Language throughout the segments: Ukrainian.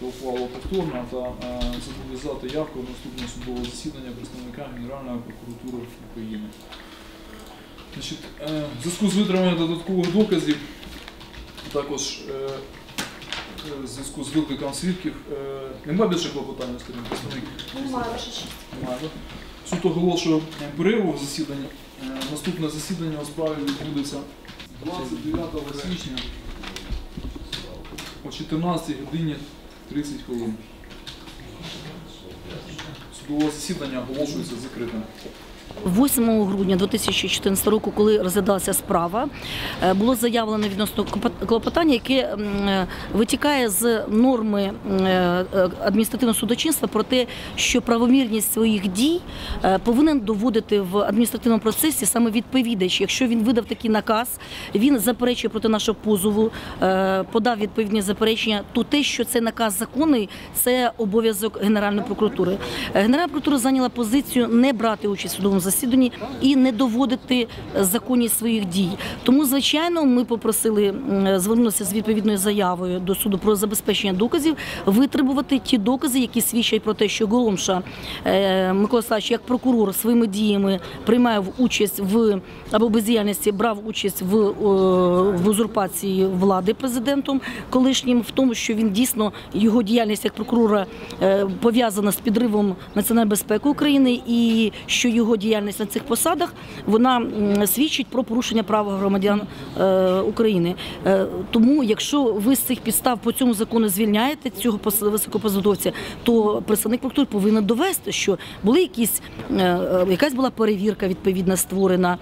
та ухвалу повторно та е, зобов'язати явку в наступне судове засідання представника Генеральної прокуратури України. Значить, е, в зв'язку з витриманням додаткових доказів, також е, в зв'язку з викликом свідків, е, немає більше клопотання на сторін представник? Немає. Немає. Суд оголошує перерву в засіданні. Е, Наступне засідання у справі відбудеться 29 січня о 14 годині 30 хвилин. Судове засідання оголошується закритим. 8 грудня 2014 року, коли розглядалася справа, е, було заявлено відносно клопот- клопотання, яке е, витікає з норми е, адміністративного судочинства про те, що правомірність своїх дій повинен доводити в адміністративному процесі саме відповідач. Якщо він видав такий наказ, він заперечує проти нашого позову, подав відповідні заперечення, то те, що це наказ законний, це обов'язок Генеральної прокуратури. Генеральна прокуратура зайняла позицію не брати участь в судовому засіданні і не доводити законність своїх дій. Тому, звичайно, ми попросили звернутися з відповідною заявою до суду про забезпечення доказів, витребувати ті докази, які свідчать про те, що Голомша е, Микола Савич, як прокурор своїми діями приймає в участь в або бездіяльності брав участь в, в узурпації влади президентом колишнім, в тому, що він дійсно його діяльність як прокурора е, пов'язана з підривом національної безпеки України, і що його діяльність на цих посадах вона свідчить про порушення прав громадян е, України. Е, Тому, якщо ви з цих підстав по цьому закону звільняєте цього пос- високопосадовця, то представник прокуратури повинен довести, що були якісь е, якась була перевірка відповідна створена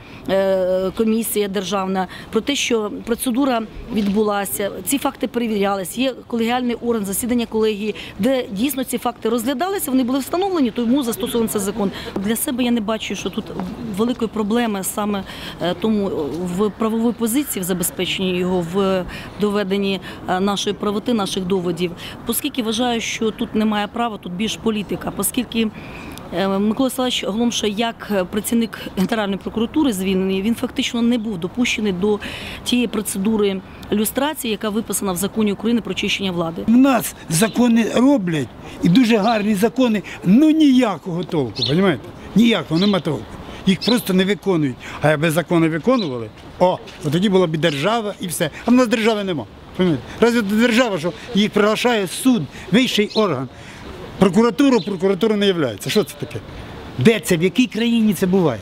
комісія державна про те, що процедура відбулася, ці факти перевірялись. Є колегіальний орган засідання колегії, де дійсно ці факти розглядалися. Вони були встановлені, тому застосований цей закон. Для себе я не бачу, що тут великої проблеми саме е, тому в правовій позиції в забезпеченні його в доведенні е, нашої правоти, наших доводів, оскільки вважаю, що тут немає права, тут більш політика, оскільки. е, Микола Славович Гломша, як працівник Генеральної прокуратури звільнений, він фактично не був допущений до тієї процедури люстрації, яка виписана в законі України про очищення влади. У нас закони роблять і дуже гарні закони, ну ніякого толку, розумієте? Ніякого, нема толку. Їх просто не виконують. А якби закони виконували, о, от тоді була б держава і все. А в нас держави нема. Разве держава, що їх приглашає суд, вищий орган. Прокуратуру, прокуратура не являється. Що це таке? Де це, в якій країні це буває?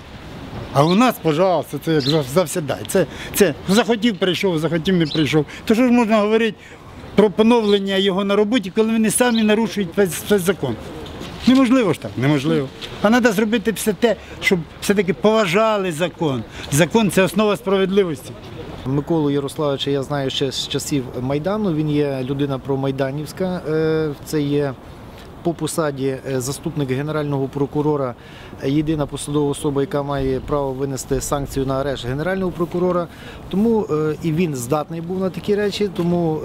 А у нас, пожалуйста, це як зав- завсідай. Це, це захотів прийшов, захотів не прийшов. То що ж можна говорити про поновлення його на роботі, коли вони самі нарушують весь, весь закон? Неможливо ж так, неможливо. А треба зробити все те, щоб все-таки поважали закон. Закон це основа справедливості. Миколу Ярославовича я знаю ще з часів Майдану. Він є людина промайданівська. Е, Це є по посаді е, заступник генерального прокурора, єдина посадова особа, яка має право винести санкцію на арешт генерального прокурора. Тому е, і він здатний був на такі речі. Тому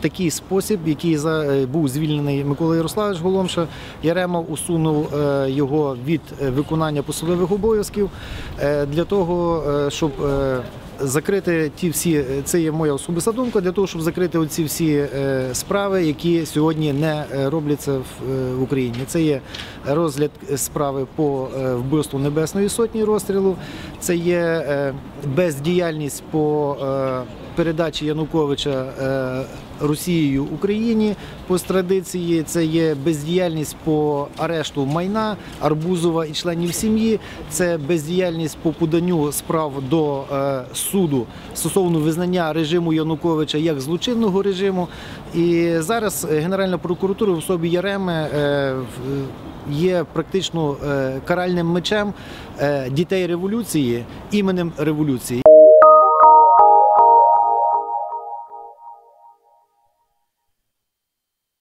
такий спосіб, який е, був звільнений Микола Ярославович Голомша, Яремов усунув е, його від е, виконання посадових обов'язків для того, щоб закрити ті всі, е, це є моя особиста думка, для того, щоб закрити оці всі е, справи, які сьогодні не е, робляться в, Україні. Це є розгляд справи по вбивству Небесної Сотні розстрілу, це є бездіяльність по передачі Януковича Росією Україні по традиції. Це є бездіяльність по арешту майна Арбузова і членів сім'ї. Це бездіяльність по поданню справ до е, суду стосовно визнання режиму Януковича як злочинного режиму. І зараз Генеральна прокуратура в особі Яреми. е, Є практично е, каральним мечем е, дітей революції іменем революції.